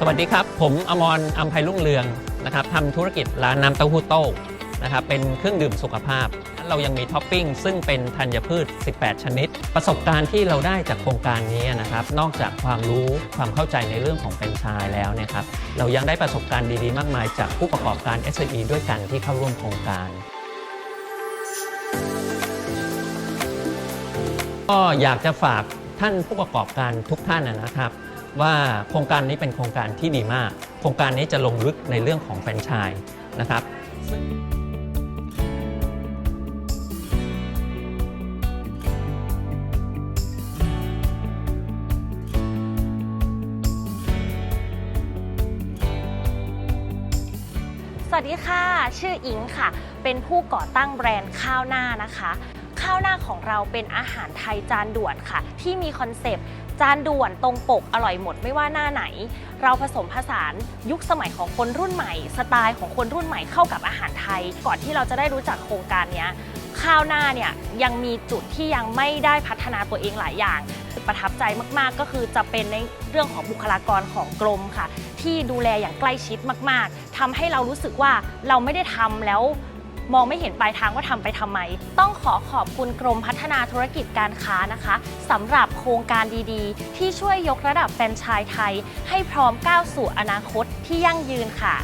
สวัสดีครับ ผมอมรอัมภัยรุ่งเรืองนะครับทำธุรกิจร้านน้ำเต้าหู้โต้นะครับเป็นเครื่องดื่มสุขภาพ เรายังมีท็อปปิ้งซึ่งเป็นธัญพืช 18 ชนิด ประสบการณ์ที่เราได้จากโครงการนี้นะครับ นอกจากความรู้ความเข้าใจในเรื่องของแฟรนไชส์แล้วนะครับ เรายังได้ประสบการณ์ดีๆ มากมายจากผู้ประกอบการ SME ด้วยกันที่เข้าร่วมโครงการก็อยากจะฝากท่านผู้ประกอบการทุกท่านนะครับ ว่าโครงการนี้เป็นโครงการที่ดีมาก โครงการนี้จะลงลึกในเรื่องของแฟรนไชส์นะครับสวัสดีค่ะ ชื่ออิงค่ะ เป็นผู้ก่อตั้งแบรนด์ข้าวหน้านะคะ ข้าวหน้าของเราเป็นอาหารไทยจานด่วนค่ะ ที่มีคอนเซปต์จานด่วนตรงปกอร่อยหมดไม่ว่าหน้าไหน เราผสมผสานยุคสมัยของคนรุ่นใหม่ สไตล์ของคนรุ่นใหม่เข้ากับอาหารไทย ก่อนที่เราจะได้รู้จักโครงการนี้ข้าวหน้าเนี่ยยังมีจุดที่ยังไม่ได้พัฒนาตัวเองหลายอย่าง ประทับใจมากๆก็คือจะเป็นในเรื่องของบุคลากรของกรมค่ะ ที่ดูแลอย่างใกล้ชิดมาก ๆทำให้เรารู้สึกว่าเราไม่ได้ทำแล้ว มองไม่เห็นปลายทางว่าทำไปทำไม ต้องขอขอบคุณกรมพัฒนาธุรกิจการค้านะคะสำหรับโครงการดีๆ ที่ช่วยยกระดับแฟรนไชส์ไทย ให้พร้อมก้าวสู่อนาคตที่ยั่งยืนค่ะ